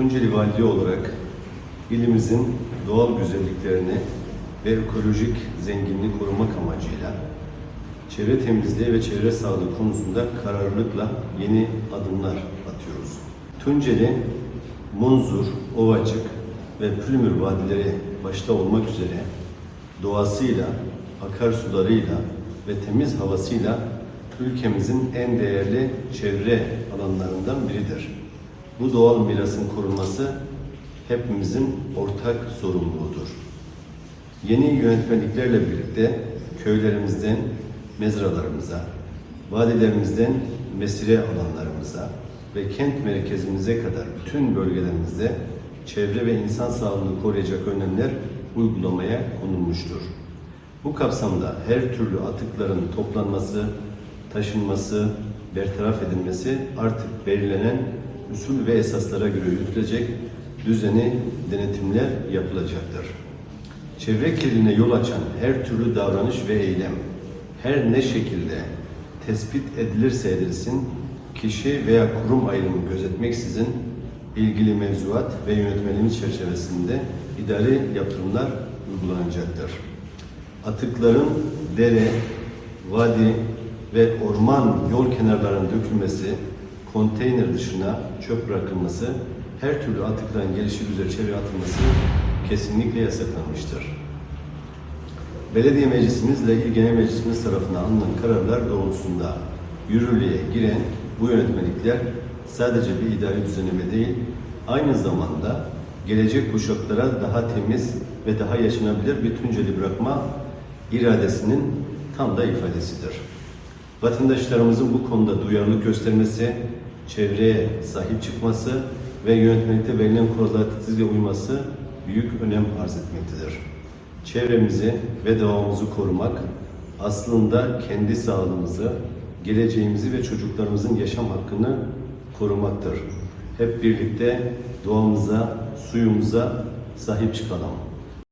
Tunceli Valiliği olarak ilimizin doğal güzelliklerini ve ekolojik zenginliği korumak amacıyla çevre temizliği ve çevre sağlığı konusunda kararlılıkla yeni adımlar atıyoruz. Tunceli, Munzur, Ovacık ve Pülmür vadileri başta olmak üzere doğasıyla, akarsularıyla ve temiz havasıyla ülkemizin en değerli çevre alanlarından biridir. Bu doğal mirasın korunması hepimizin ortak sorumluluğudur. Yeni yönetmeliklerle birlikte köylerimizden mezralarımıza, vadilerimizden mesire alanlarımıza ve kent merkezimize kadar bütün bölgelerimizde çevre ve insan sağlığını koruyacak önlemler uygulamaya konulmuştur. Bu kapsamda her türlü atıkların toplanması, taşınması, bertaraf edilmesi artık belirlenen usul ve esaslara göre yürütülecek düzeni denetimler yapılacaktır. Çevre kirliliğine yol açan her türlü davranış ve eylem her ne şekilde tespit edilirse edilsin kişi veya kurum ayrımı gözetmeksizin ilgili mevzuat ve yönetmeliğimiz çerçevesinde idari yaptırımlar uygulanacaktır. Atıkların dere, vadi ve orman yol kenarlarına dökülmesi, konteyner dışına çöp bırakılması, her türlü atıkların gelişi üzere çevre atılması kesinlikle yasaklanmıştır. Belediye Meclisimizle İl Genel Meclisimiz tarafından alınan kararlar doğrultusunda yürürlüğe giren bu yönetmelikler sadece bir idari düzenleme değil, aynı zamanda gelecek kuşaklara daha temiz ve daha yaşanabilir bir Tunceli bırakma iradesinin tam da ifadesidir. Vatandaşlarımızın bu konuda duyarlılık göstermesi, çevreye sahip çıkması ve yönetmelikte verilen kurallara titizle uyması büyük önem arz etmektedir. Çevremizi ve doğamızı korumak aslında kendi sağlığımızı, geleceğimizi ve çocuklarımızın yaşam hakkını korumaktır. Hep birlikte doğamıza, suyumuza sahip çıkalım.